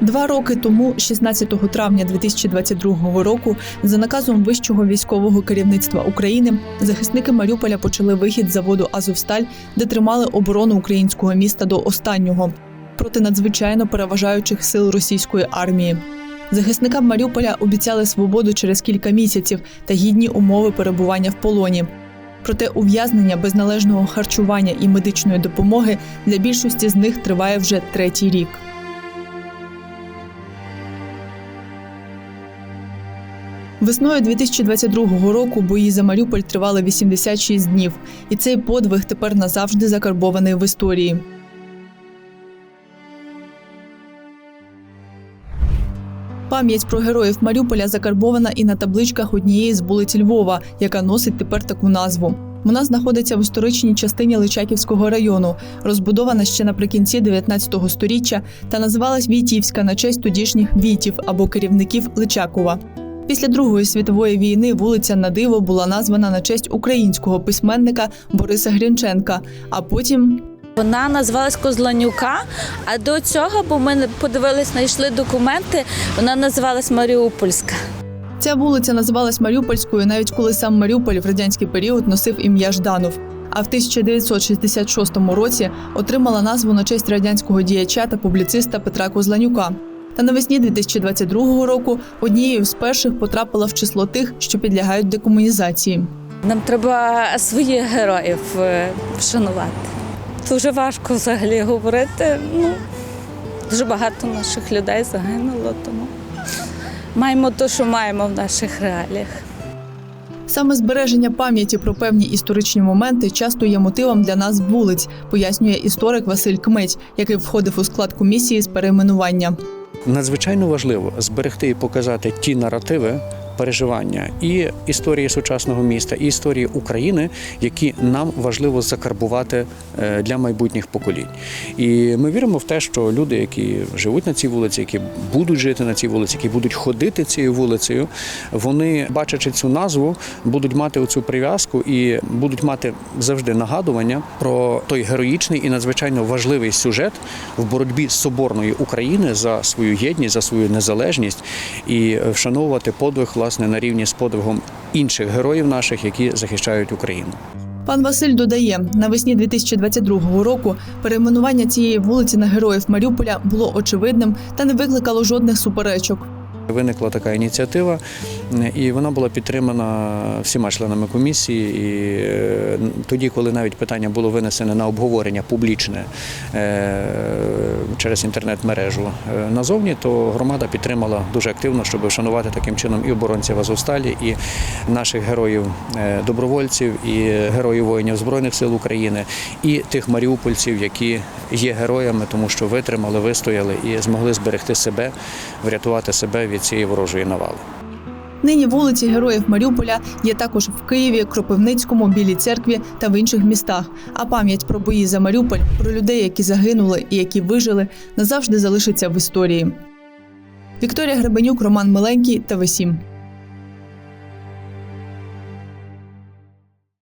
Два роки тому, 16 травня 2022 року, за наказом вищого військового керівництва України, захисники Маріуполя почали вихід з заводу Азовсталь, де тримали оборону українського міста до останнього проти надзвичайно переважаючих сил російської армії. Захисникам Маріуполя обіцяли свободу через кілька місяців та гідні умови перебування в полоні. Проте ув'язнення без належного харчування і медичної допомоги для більшості з них триває вже третій рік. Весною 2022 року бої за Маріуполь тривали 86 днів, і цей подвиг тепер назавжди закарбований в історії. Пам'ять про героїв Маріуполя закарбована і на табличках однієї з вулиць Львова, яка носить тепер таку назву. Вона знаходиться в історичній частині Личаківського району, розбудована ще наприкінці 19 століття та називалась Війтівська на честь тодішніх війтів або керівників Личакова. Після Другої світової війни вулиця на диво була названа на честь українського письменника Бориса Грінченка, а потім Вона називалась Козланюка, а до цього, бо ми подивились, знайшли документи, вона називалась Маріупольська. Ця вулиця називалась Маріупольською, навіть коли сам Маріуполь в радянський період носив ім'я Жданов. А в 1966 році отримала назву на честь радянського діяча та публіциста Петра Козланюка. Та навесні 2022 року однією з перших потрапила в число тих, що підлягають декомунізації. Нам треба своїх героїв е, вшанувати. Дуже важко взагалі говорити. Ну, дуже багато наших людей загинуло, тому маємо те, що маємо в наших реаліях. Саме збереження пам'яті про певні історичні моменти часто є мотивом для нас вулиць, пояснює історик Василь Кметь, який входив у склад комісії з перейменування. Надзвичайно важливо зберегти і показати ті наративи. Переживання і історії сучасного міста, і історії України, які нам важливо закарбувати е, для майбутніх поколінь. І ми віримо в те, що люди, які живуть на цій вулиці, які будуть жити на цій вулиці, які будуть ходити цією вулицею, вони, бачачи цю назву, будуть мати оцю прив'язку і будуть мати завжди нагадування про той героїчний і надзвичайно важливий сюжет в боротьбі соборної України за свою єдність, за свою незалежність і вшановувати подвиг власне на рівні з подвигом інших героїв наших, які захищають Україну. Пан Василь додає, навесні 2022 року перейменування цієї вулиці на героїв Маріуполя було очевидним та не викликало жодних суперечок. Виникла така ініціатива, і вона була підтримана всіма членами комісії. І е, тоді, коли навіть питання було винесене на обговорення публічне е, через інтернет-мережу е, назовні, то громада підтримала дуже активно, щоб вшанувати таким чином і оборонців Азовсталі, і наших героїв-добровольців, і героїв воїнів Збройних сил України, і тих маріупольців, які є героями, тому що витримали, вистояли і змогли зберегти себе, врятувати себе від цієї ворожої навали. Нині вулиці героїв Маріуполя є також в Києві, Кропивницькому, Білій церкві та в інших містах. А пам'ять про бої за Маріуполь, про людей, які загинули і які вижили, назавжди залишиться в історії. Вікторія Гребенюк, Роман Миленький та Весім.